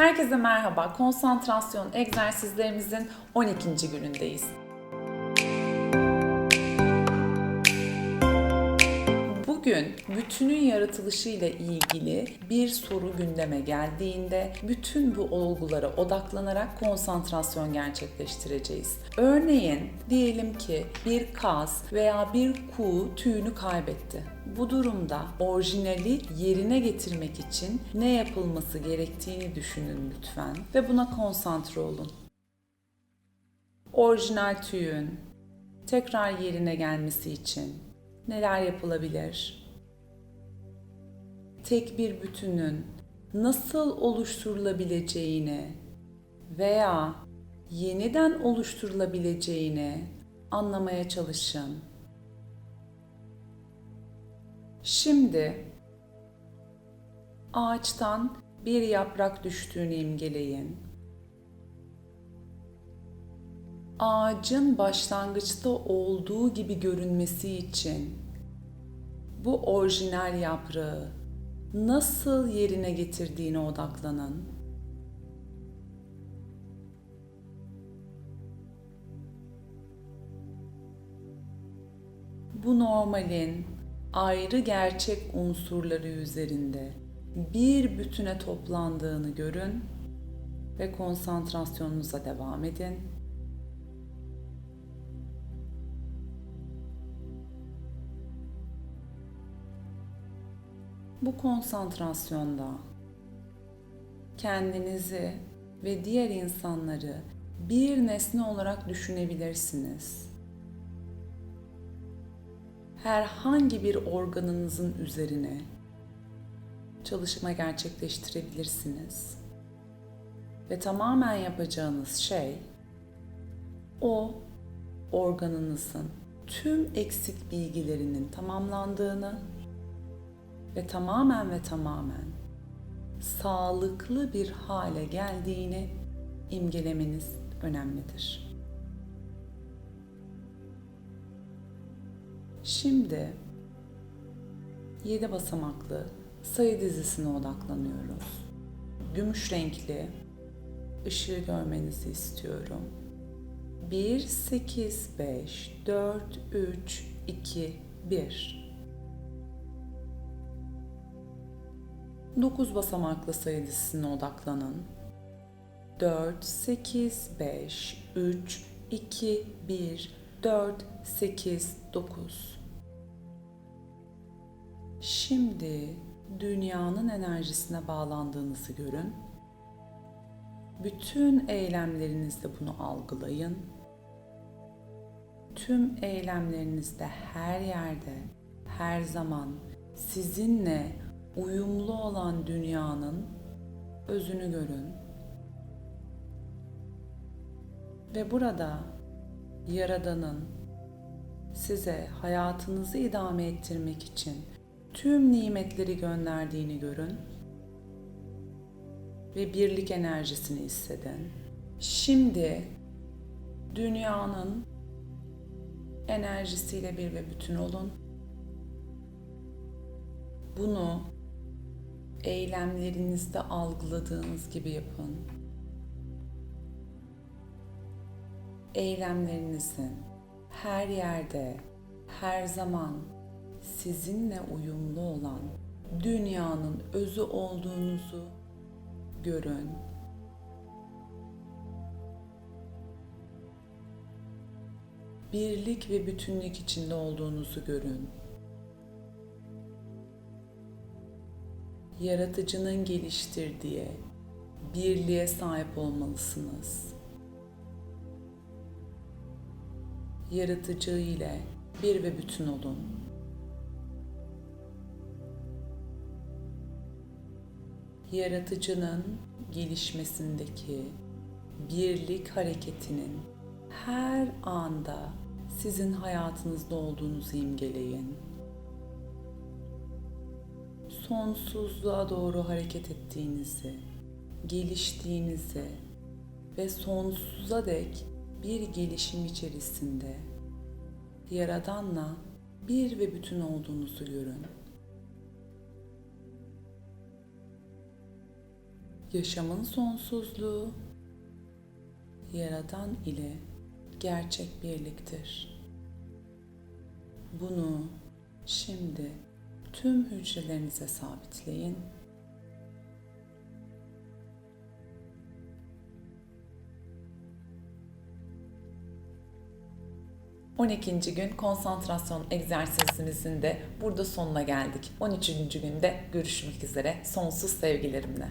Herkese merhaba. Konsantrasyon egzersizlerimizin 12. günündeyiz. Bugün bütünün yaratılışı ile ilgili bir soru gündeme geldiğinde bütün bu olgulara odaklanarak konsantrasyon gerçekleştireceğiz. Örneğin diyelim ki bir kaz veya bir kuğu tüyünü kaybetti. Bu durumda orijinali yerine getirmek için ne yapılması gerektiğini düşünün lütfen ve buna konsantre olun. Orijinal tüyün tekrar yerine gelmesi için neler yapılabilir? Tek bir bütünün nasıl oluşturulabileceğini veya yeniden oluşturulabileceğini anlamaya çalışın. Şimdi ağaçtan bir yaprak düştüğünü imgeleyin. Ağacın başlangıçta olduğu gibi görünmesi için bu orijinal yaprağı nasıl yerine getirdiğine odaklanın. Bu normalin ayrı gerçek unsurları üzerinde bir bütüne toplandığını görün ve konsantrasyonunuza devam edin. Bu konsantrasyonda kendinizi ve diğer insanları bir nesne olarak düşünebilirsiniz. Herhangi bir organınızın üzerine çalışma gerçekleştirebilirsiniz. Ve tamamen yapacağınız şey o organınızın tüm eksik bilgilerinin tamamlandığını ve tamamen ve tamamen sağlıklı bir hale geldiğini imgelemeniz önemlidir. Şimdi 7 basamaklı sayı dizisine odaklanıyoruz. Gümüş renkli ışığı görmenizi istiyorum. 1 8 5 4 3 2 1 9 basamaklı sayı dizisine odaklanın. 4, 8, 5, 3, 2, 1, 4, 8, 9. Şimdi dünyanın enerjisine bağlandığınızı görün. Bütün eylemlerinizde bunu algılayın. Tüm eylemlerinizde her yerde, her zaman sizinle uyumlu olan dünyanın özünü görün. Ve burada Yaradan'ın size hayatınızı idame ettirmek için tüm nimetleri gönderdiğini görün ve birlik enerjisini hissedin. Şimdi dünyanın enerjisiyle bir ve bütün olun. Bunu eylemlerinizde algıladığınız gibi yapın. Eylemlerinizin her yerde, her zaman sizinle uyumlu olan dünyanın özü olduğunuzu görün. Birlik ve bütünlük içinde olduğunuzu görün. Yaratıcının geliştirdiği birliğe sahip olmalısınız. Yaratıcı ile bir ve bütün olun. Yaratıcının gelişmesindeki birlik hareketinin her anda sizin hayatınızda olduğunuzu imgeleyin sonsuzluğa doğru hareket ettiğinizi, geliştiğinizi ve sonsuza dek bir gelişim içerisinde Yaradan'la bir ve bütün olduğunuzu görün. yaşamın sonsuzluğu Yaradan ile gerçek birliktir. Bunu şimdi tüm hücrelerinize sabitleyin. ...12. gün konsantrasyon egzersizimizin de burada sonuna geldik. 13. günde görüşmek üzere. Sonsuz sevgilerimle.